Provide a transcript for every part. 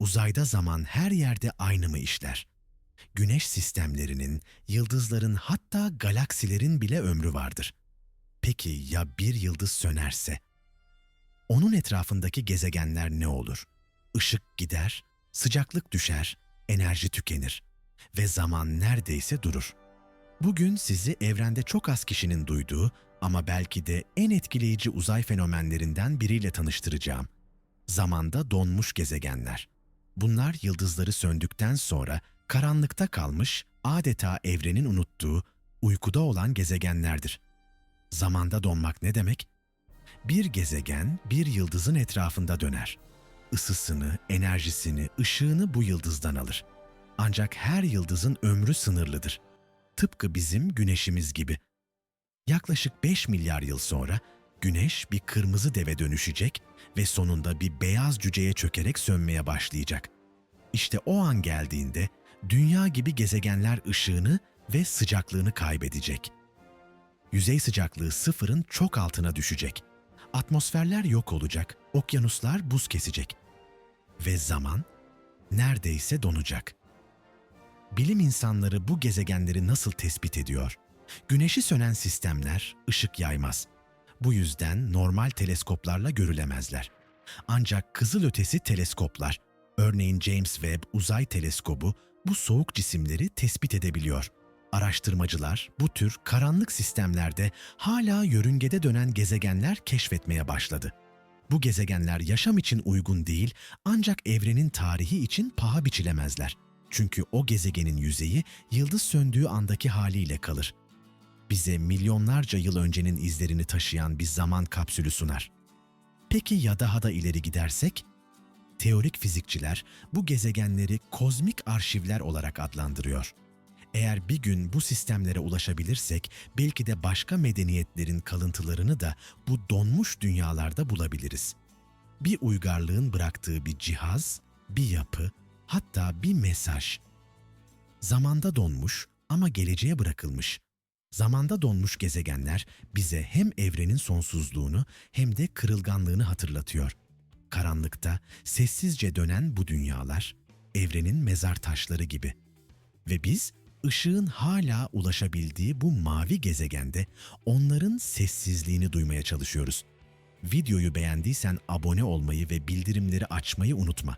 Uzayda zaman her yerde aynı mı işler? Güneş sistemlerinin, yıldızların hatta galaksilerin bile ömrü vardır. Peki ya bir yıldız sönerse? Onun etrafındaki gezegenler ne olur? Işık gider, sıcaklık düşer, enerji tükenir ve zaman neredeyse durur. Bugün sizi evrende çok az kişinin duyduğu ama belki de en etkileyici uzay fenomenlerinden biriyle tanıştıracağım. Zamanda donmuş gezegenler. Bunlar yıldızları söndükten sonra karanlıkta kalmış, adeta evrenin unuttuğu, uykuda olan gezegenlerdir. Zamanda donmak ne demek? Bir gezegen bir yıldızın etrafında döner. Isısını, enerjisini, ışığını bu yıldızdan alır. Ancak her yıldızın ömrü sınırlıdır. Tıpkı bizim güneşimiz gibi. Yaklaşık 5 milyar yıl sonra güneş bir kırmızı deve dönüşecek ve sonunda bir beyaz cüceye çökerek sönmeye başlayacak. İşte o an geldiğinde dünya gibi gezegenler ışığını ve sıcaklığını kaybedecek. Yüzey sıcaklığı sıfırın çok altına düşecek. Atmosferler yok olacak, okyanuslar buz kesecek. Ve zaman neredeyse donacak. Bilim insanları bu gezegenleri nasıl tespit ediyor? Güneşi sönen sistemler ışık yaymaz. Bu yüzden normal teleskoplarla görülemezler. Ancak kızılötesi teleskoplar, örneğin James Webb Uzay Teleskobu bu soğuk cisimleri tespit edebiliyor. Araştırmacılar bu tür karanlık sistemlerde hala yörüngede dönen gezegenler keşfetmeye başladı. Bu gezegenler yaşam için uygun değil ancak evrenin tarihi için paha biçilemezler. Çünkü o gezegenin yüzeyi yıldız söndüğü andaki haliyle kalır. Bize milyonlarca yıl öncenin izlerini taşıyan bir zaman kapsülü sunar. Peki ya daha da ileri gidersek? Teorik fizikçiler bu gezegenleri kozmik arşivler olarak adlandırıyor. Eğer bir gün bu sistemlere ulaşabilirsek belki de başka medeniyetlerin kalıntılarını da bu donmuş dünyalarda bulabiliriz. Bir uygarlığın bıraktığı bir cihaz, bir yapı, hatta bir mesaj. Zamanda donmuş ama geleceğe bırakılmış. Zamanda donmuş gezegenler bize hem evrenin sonsuzluğunu hem de kırılganlığını hatırlatıyor. Karanlıkta sessizce dönen bu dünyalar evrenin mezar taşları gibi. Ve biz ışığın hala ulaşabildiği bu mavi gezegende onların sessizliğini duymaya çalışıyoruz. Videoyu beğendiysen abone olmayı ve bildirimleri açmayı unutma.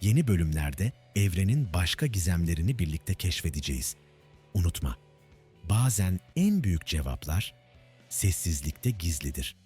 Yeni bölümlerde evrenin başka gizemlerini birlikte keşfedeceğiz. Unutma, bazen en büyük cevaplar sessizlikte gizlidir.